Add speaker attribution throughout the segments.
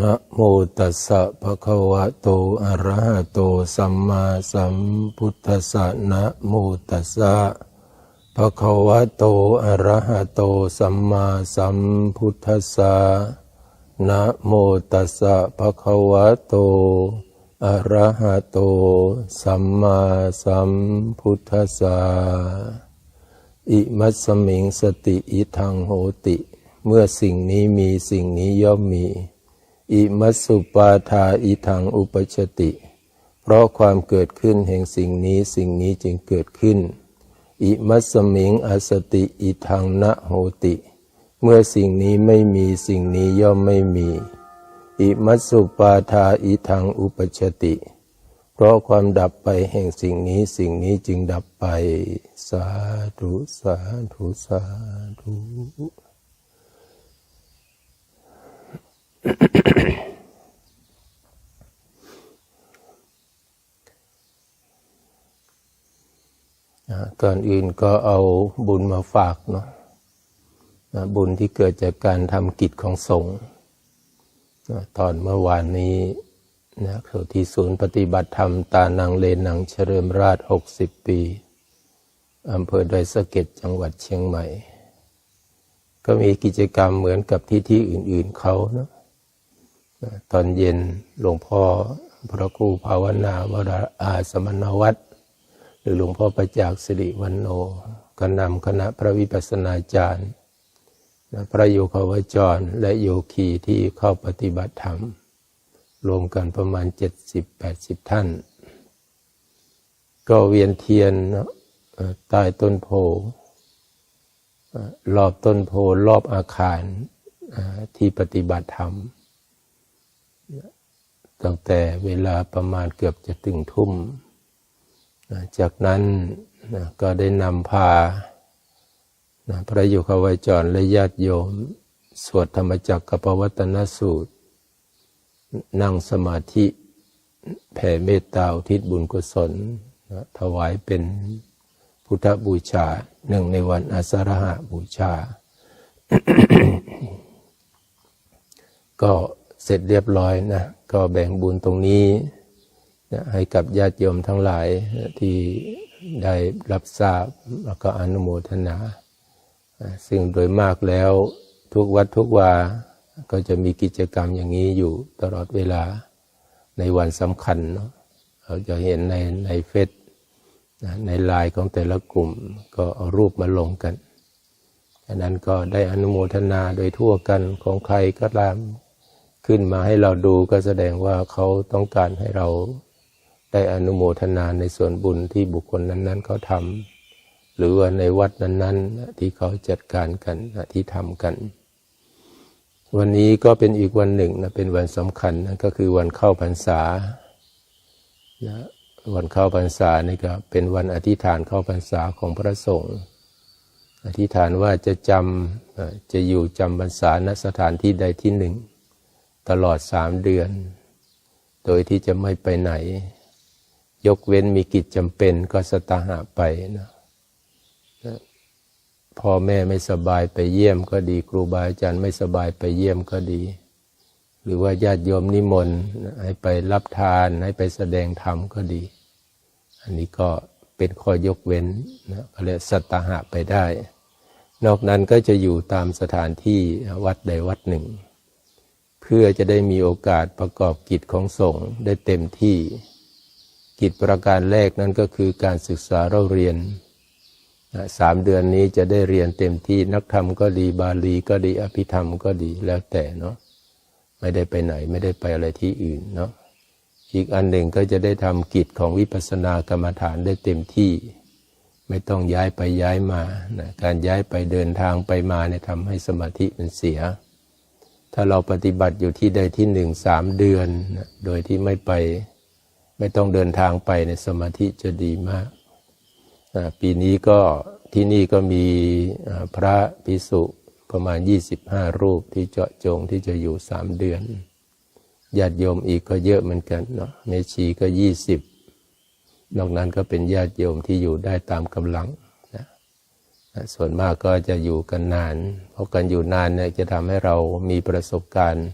Speaker 1: นะโมตัสสะภะคะวะโตอะระหะโตสัมมาสัมพุทธัสสะนะโมตัสสะภะคะวะโตอะระหะโตสัมมาสัมพุทธัสสะนะโมตัสสะภะคะวะโตอะระหะโตสัมมาสัมพุทธัสสะอิมัสสมิงสติอิทังโหติ เมื่อสิ่งนี้มีสิ่งนี้ย่อมมี อิมัสุปาทาอิทังอุปชติ เพราะความเกิดขึ้นแห่งสิ่งนี้สิ่งนี้จึงเกิดขึ้น อิมัสมิงอสติอิทังนะโหติ เมื่อสิ่งนี้ไม่มีสิ่งนี้ย่อมไม่มี อิมัสสุปาทาอิทังอุปชติ เพราะความดับไปแห่งสิ่งนี้สิ่งนี้จึงดับไป สาธุสาธุสาธุ ก่อนอื่นก็เอาบุญมาฝากเนาะบุญที่เกิดจากการทำกิจของสงฆ์ตอนเมื่อวานนี้นะที่ศูนย์ปฏิบัติธรรมตานังเลนังเฉลิมราช 60 ปีอำเภอดอยสะเก็ดจังหวัดเชียงใหม่ ก็มีกิจกรรมเหมือนกับที่ที่อื่นๆเขาเนาะ ตอนเย็นหลวงพ่อพระครูภาวนาวราอาสมณวัตรหรือหลวงพ่อประจักษ์สิริวันโนก็นำคณะพระวิปัสสนาจารย์พระโยคาวจรและโยคีที่เข้าปฏิบัติธรรม รวมกันประมาณ 70-80 ท่าน ก็เวียนเทียนใต้ต้นโพรอบต้นโพรอบอาคารที่ปฏิบัติธรรม ตั้งแต่เวลาประมาณเกือบจะถึงทุ่ม จากนั้นก็ได้นำพาพระโยคาวจรและญาติโยม สวดธรรมจักรกับปวัตนสูตร นั่งสมาธิแผ่เมตตาทิศบุญกุศล ถวายเป็นพุทธบูชาหนึ่งในวันอาสาฬหะบูชา ก็ เสร็จเรียบร้อยนะก็แบ่งบุญตรงนี้นะให้กับญาติโยมทั้งหลายที่ได้รับทราบแล้วก็อนุโมทนา ซึ่งโดยมากแล้วทุกวัดทุกวา ก็จะมีกิจกรรมอย่างนี้อยู่ตลอดเวลาในวันสำคัญเนาะเราจะเห็นในในเฟซในไลน์ของแต่ละกลุ่มก็เอารูปมาลงกันอันนั้นก็ได้อนุโมทนาโดยทั่วกันของใครก็ตาม ขึ้นมาให้เราดูก็แสดงว่าเขาต้องการให้เราได้อนุโมทนาในส่วนบุญที่บุคคลนั้นๆเขาทำหรือว่าในวัดนั้นๆ ที่เขาจัดการกันที่ทำกัน วันนี้ก็เป็นอีกวันหนึ่งนะเป็นวันสำคัญนะก็คือวันเข้าพรรษานะวันเข้าพรรษานี่ก็เป็นวันอธิษฐานเข้าพรรษาของพระสงฆ์อธิษฐานว่าจะจำจะอยู่จำพรรษาณสถานที่ใดที่หนึ่ง ตลอดสามเดือน โดยที่จะไม่ไปไหน ยกเว้นมีกิจจำเป็นก็สตาหะไปนะพ่อแม่ไม่สบายไปเยี่ยมก็ดี ครูบาอาจารย์ไม่สบายไปเยี่ยมก็ดี หรือว่าญาติโยมนิมนต์ให้ไปรับทานให้ไปแสดงธรรมก็ดี อันนี้ก็เป็นข้อยกเว้นนะก็เรียสัตหะไปได้ นอกนั้นก็จะอยู่ตามสถานที่วัดใดวัดหนึ่ง พื่อจะได้มีโอกาสประกอบกิจของสงฆ์ได้เต็มที่ กิจประการแรกนั้นก็คือการศึกษาเราเรียนสามเดือนนี้จะได้เรียนเต็มที่นักธรรมก็ดีบาลีก็ดีอภิธรรมก็ดีแล้วแต่เนาะไม่ได้ไปไหนไม่ได้ไปอะไรที่อื่นเนาะอีกอันหนึ่งก็จะได้ทำกิจของวิปัสสนากรรมฐานได้เต็มที่ ไม่ต้องย้ายไปย้ายมานะการย้ายไปเดินทางไปมาเนี่ยทำให้สมาธิมันเสีย ถ้าเราปฏิบัติอยู่ที่ใดที่หนึ่งสามเดือน โดยที่ไม่ไปไม่ต้องเดินทางไปในสมาธิจะดีมาก ปีนี้ก็ที่นี่ก็มีพระภิกษุประมาณ 25 รูปที่เจาะจงที่จะอยู่สามเดือนญาติโยมอีกก็เยอะเหมือนกันเนาะเมชีก็ 20 นอกนั้นก็เป็นญาติโยมที่อยู่ได้ตามกำลัง ส่วนมากก็จะอยู่กันนาน เพราะกันอยู่นานเนี่ยจะทำให้เรามีประสบการณ์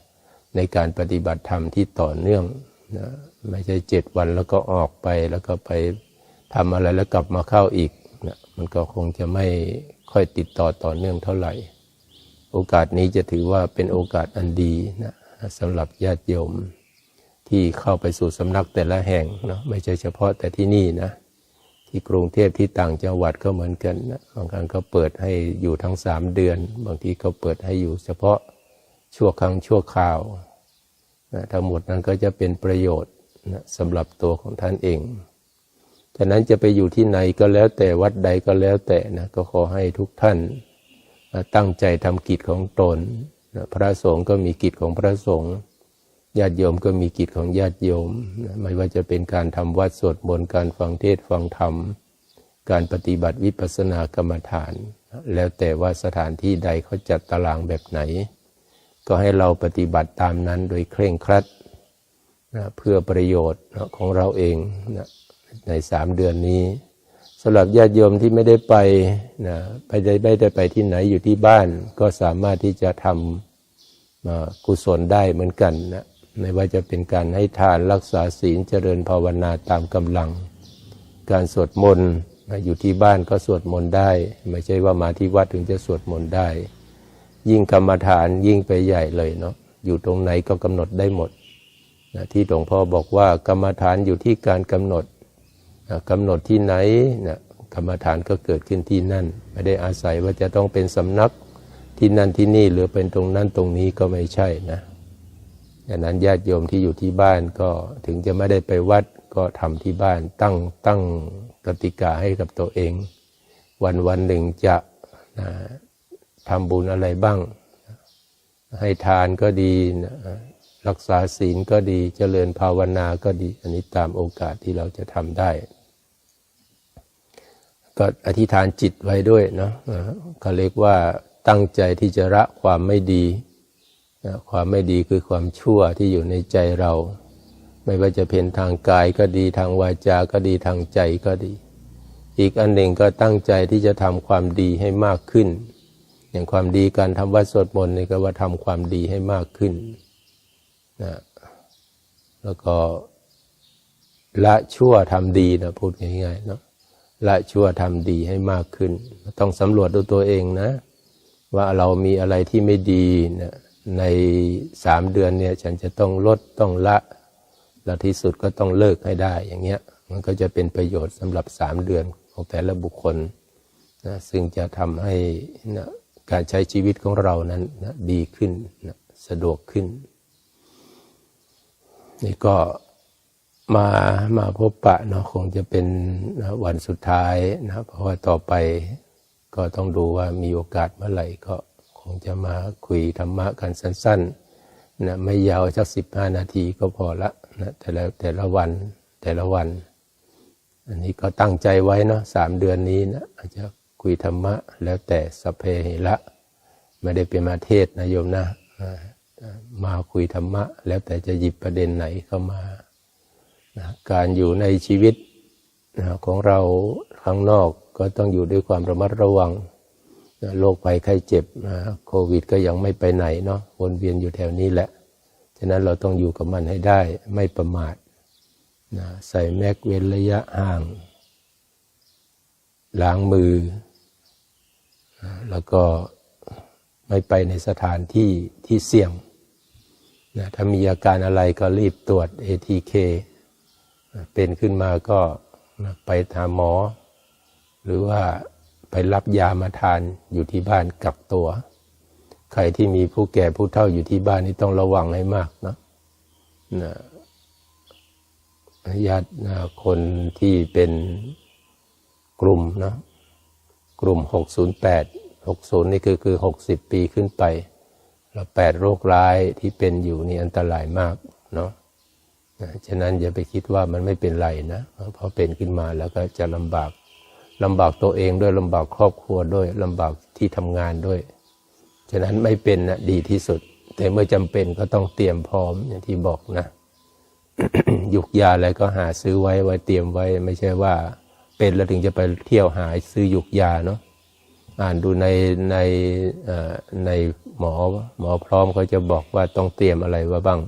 Speaker 1: ในการปฏิบัติธรรมที่ต่อเนื่องนะไม่ใช่เจ็ดวันแล้วก็ออกไปแล้วก็ไปทำอะไรแล้วกลับมาเข้าอีกนะมันก็คงจะไม่ค่อยติดต่อต่อเนื่องเท่าไหร่ โอกาสนี้จะถือว่าเป็นโอกาสอันดีนะสำหรับญาติโยมที่เข้าไปสู่สำนักแต่ละแห่งเนาะไม่ใช่เฉพาะแต่ที่นี่นะ ที่กรุงเทพที่ต่างจังหวัดก็เหมือนกันนะบางครั้งก็เปิดให้อยู่ทั้งสามเดือน บางทีก็เปิดให้อยู่เฉพาะชั่วครั้งชั่วคราวนะทั้งหมดนั้นก็จะเป็นประโยชน์นะสำหรับตัวของท่านเองฉะนั้นจะไปอยู่ที่ไหนก็แล้วแต่วัดใดก็แล้วแต่นะก็ขอให้ทุกท่านนะตั้งใจทำกิจของตนนะพระสงฆ์ก็มีกิจของพระสงฆ์ ญาติโยมก็มีกิจของญาติโยม ไม่ว่าจะเป็นการทำวัดสวดมนต์การฟังเทศฟังธรรม การปฏิบัติวิปัสสนากรรมฐาน แล้วแต่ว่าสถานที่ใดเขาจัดตารางแบบไหน ก็ให้เราปฏิบัติตามนั้นโดยเคร่งครัดนะเพื่อประโยชน์ของเราเองนะในสามเดือนนี้สำหรับญาติโยมที่ไม่ได้ไปนะไปได้ไม่ได้ไปที่ไหนอยู่ที่บ้าน ก็สามารถที่จะทำมากุศลได้เหมือนกันนะ ไม่ว่าจะเป็นการให้ทานรักษาศีลเจริญภาวนาตามกำลัง การสวดมนต์อยู่ที่บ้านก็สวดมนต์ได้ ไม่ใช่ว่ามาที่วัดถึงจะสวดมนต์ได้ ยิ่งกรรมฐานยิ่งไปใหญ่เลยเนาะอยู่ตรงไหนก็กำหนดได้หมดนะที่หลวงพ่อบอกว่ากรรมฐานอยู่ที่การกำหนดนะกำหนดที่ไหนนะกรรมฐานก็เกิดขึ้นที่นั่น ไม่ได้อาศัยว่าจะต้องเป็นสำนักที่นั่นที่นี่หรือเป็นตรงนั้นตรงนี้ก็ไม่ใช่นะ ดังนั้นญาติโยมที่อยู่ที่บ้านก็ถึงจะไม่ได้ไปวัดก็ทำที่บ้านตั้งตั้งกติกาให้กับตัวเอง วันวันหนึ่งจะนะทำบุญอะไรบ้าง ให้ทานก็ดีนะรักษาศีลก็ดีเจริญภาวนาก็ดี อันนี้ตามโอกาสที่เราจะทำได้ ก็อธิษฐานจิตไว้ด้วยเนาะเขาเรียกว่าตั้งใจที่จะละความไม่ดี ความไม่ดีคือความชั่วที่อยู่ในใจเรา ไม่ว่าจะเป็นทางกายก็ดีทางวาจาก็ดีทางใจก็ดี อีกอันหนึ่งก็ตั้งใจที่จะทำความดีให้มากขึ้น อย่างความดีการทำวัดสวดมนต์นี่ก็ว่าทำความดีให้มากขึ้นนะแล้วก็ละชั่วทำดีนะพูดง่ายๆเนาะละชั่วทำดีให้มากขึ้น ต้องสำรวจดูตัวเองนะ ว่าเรามีอะไรที่ไม่ดีนะ ในสามเดือนเนี่ยฉันจะต้องลดต้องละและที่สุดก็ต้องเลิกให้ได้อย่างเงี้ยมันก็จะเป็นประโยชน์สำหรับสามเดือนของแต่ละบุคคลนะซึ่งจะทำให้นะการใช้ชีวิตของเรานั้นนะดีขึ้นนะสะดวกขึ้น นี่ก็มามาพบปะเนาะคงจะเป็นนะวันสุดท้ายนะเพราะว่าต่อไปก็ต้องดูว่ามีโอกาสเมื่อไหร่ก็ งจะมาคุยธรรมะกันสั้นๆนะไม่ยาวสักสิบห้านาทีก็พอละนะแต่ละแต่ละวันแต่ละวัน อันนี้ก็ตั้งใจไว้เนาะสามเดือนนี้นะอาจจะคุยธรรมะแล้วแต่สเพเหระไม่ได้เป็นมาเทศนะโยมนะมาคุยธรรมะ แล้วแต่จะหยิบประเด็นไหนเข้ามานะการอยู่ในชีวิตนะของเราข้างนอกก็ต้องอยู่ด้วยความระมัดระวัง โรคภัยไข้เจ็บนะโควิดก็ยังไม่ไปไหนเนาะวนเวียนอยู่แถวนี้แหละ ฉะนั้นเราต้องอยู่กับมันให้ได้ไม่ประมาทนะใส่แมกเว้นระยะห่าง ล้างมือ แล้วก็ไม่ไปในสถานที่ที่เสี่ยงนะถ้ามีอาการอะไรก็รีบตรวจ ATK เป็นขึ้นมาก็ไปหาหมอ หรือว่า ไปรับยามาทานอยู่ที่บ้านกักตัว ใครที่มีผู้แก่ผู้เฒ่าอยู่ที่บ้านนี่ต้องระวังให้มากนะนะญาตินะคนที่เป็นกลุ่มนะกลุ่ม 608 60 นี่คือคือ 60 ปีขึ้นไป แล้วแปดโรคร้ายที่เป็นอยู่นี่อันตรายมากเนาะนะฉะนั้นอย่าไปคิดว่ามันไม่เป็นไรนะพอเป็นขึ้นมาแล้วก็จะลำบาก ลำบากตัวเองด้วยลำบากครอบครัวด้วยลำบากที่ทำงานด้วย ฉะนั้นไม่เป็นนะดีที่สุด แต่เมื่อจำเป็นก็ต้องเตรียมพร้อมอย่างที่บอกนะยุกยาอะไรก็หาซื้อไว้ไว้เตรียมไว้ ไม่ใช่ว่า เป็นแล้วถึงจะไปเที่ยวหาซื้อยุกยาเนาะอ่านดูในในในหมอหมอพร้อมเขาจะบอกว่าต้องเตรียมอะไรไว้บ้าง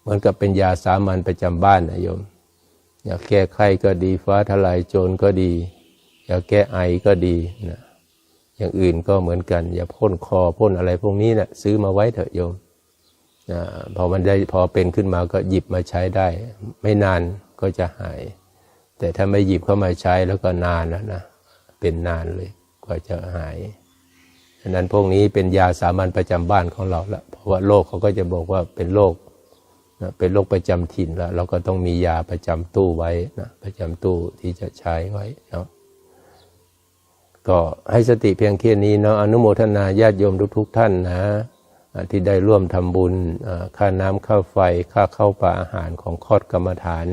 Speaker 1: เหมือนกับเป็นยาสามัญประจำบ้านนะโยมอยากแก้ไข้ก็ดีฟ้าทลายโจรก็ดี ยาแก้ไอก็ดีนะอย่างอื่นก็เหมือนกันอย่าพ่นคอพ่นอะไรพวกนี้นะซื้อมาไว้เถอะโยมนะพอมันได้พอเป็นขึ้นมาก็หยิบมาใช้ได้ ไม่นานก็จะหาย แต่ถ้าไม่หยิบเข้ามาใช้แล้วก็นานแล้วนะเป็นนานเลยกว่าจะหายฉะนั้นพวกนี้เป็นยาสามัญประจำบ้านของเราละเพราะว่าโรคเขาก็จะบอกว่าเป็นโรคเป็นโรคประจำถิ่นแล้ว เราก็ต้องมียาประจำตู้ไว้นะประจำตู้ที่จะใช้ไว้เนาะ ก็ให้สติเพียงแค่นี้เนาะอนุโมทนาญาติโยมทุกๆท่านนะที่ได้ร่วมทำบุญค่าน้ำค่าไฟค่าเข้าป่าอาหารของคอดกรรมฐาน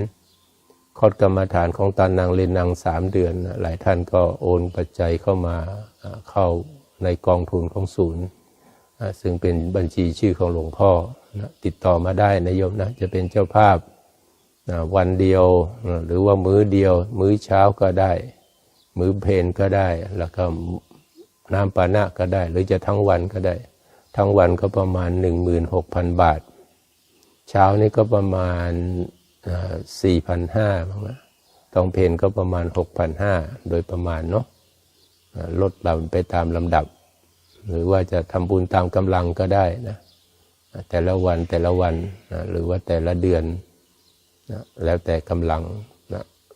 Speaker 1: คอดกรรมฐานของตานางเลนนางสามเดือน หลายท่านก็โอนปัจจัยเข้ามาเข้าในกองทุนของศูนย์ ซึ่งเป็นบัญชีชื่อของหลวงพ่อนะติดต่อมาได้นะโยมนะจะเป็นเจ้าภาพนะวันเดียวนะหรือว่ามื้อเดียว มื้อเช้าก็ได้ มือเพนก็ได้ แล้วก็น้ำปานะก็ได้ หรือจะทั้งวันก็ได้ ทั้งวันก็ประมาณ 16,000 บาท เช้านี้ก็ประมาณสี่พันห้าบ้างนะตองเพนก็ประมาณหกพันห้าโดยประมาณเนาะลดเราไปตามลำดับ หรือว่าจะทำบุญตามกำลังก็ได้นะแต่ละวันแต่ละวันนะหรือว่าแต่ละเดือนนะแล้วแต่กำลัง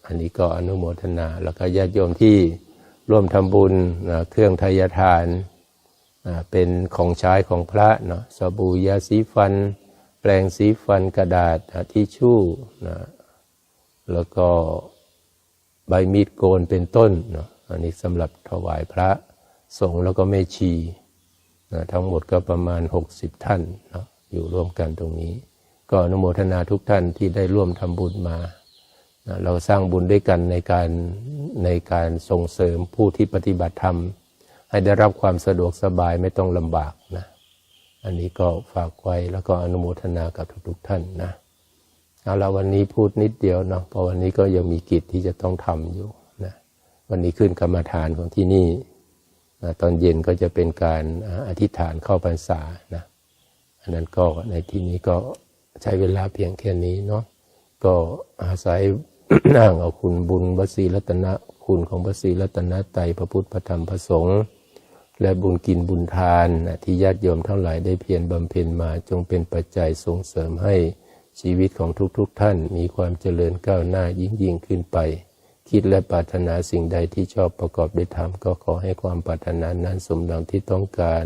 Speaker 1: อันนี้ก็อนุโมทนา แล้วก็ญาติโยมที่ร่วมทำบุญนะเครื่องทายทานเป็นของใช้ของพระเนาะสบู่ยาสีฟัน แปรงสีฟันกระดาษทิชชู่นะแล้วก็ใบมีดโกนเป็นต้นเนาะอันนี้สำหรับถวายพระสงฆ์แล้วก็แม่ชีนะทั้งหมดก็ประมาณ 60 ท่านเนาะอยู่ร่วมกันตรงนี้ ก็อนุโมทนาทุกท่านที่ได้ร่วมทำบุญมา เราสร้างบุญด้วยกันในการในการส่งเสริมผู้ที่ปฏิบัติธรรม ให้ได้รับความสะดวกสบายไม่ต้องลำบากนะอันนี้ก็ฝากไว้แล้วก็อนุโมทนากับทุกๆท่านนะเอาละวันนี้พูดนิดเดียวเนาะเพราะวันนี้ก็ยังมีกิจที่จะต้องทำอยู่นะวันนี้ขึ้นกรรมฐานของที่นี่นะตอนเย็นก็จะเป็นการอ่าอธิษฐานเข้าพรรษานะอันนั้นก็ในที่นี้ก็ใช้เวลาเพียงแค่นี้เนาะก็อาศัย อ้างเอาคุณบุญบศรีรัตนะคุณของบศรีรัตนไตรพระพุทธพระธรรมพระสงฆ์และบุญกินบุญทานที่ญาติโยมทั้งหลายได้เพียรบำเพ็ญมาจงเป็นปัจจัยส่งเสริมให้ชีวิตของทุกๆทท่านมีความเจริญก้าวหน้ายิ่งยิ่งขึ้นไป คิดและปรารถนาสิ่งใดที่ชอบประกอบด้วยธรรมก็ขอให้ความปรารถนานั้นสมดังที่ต้องการ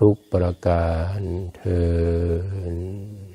Speaker 1: ทุกประการเทอ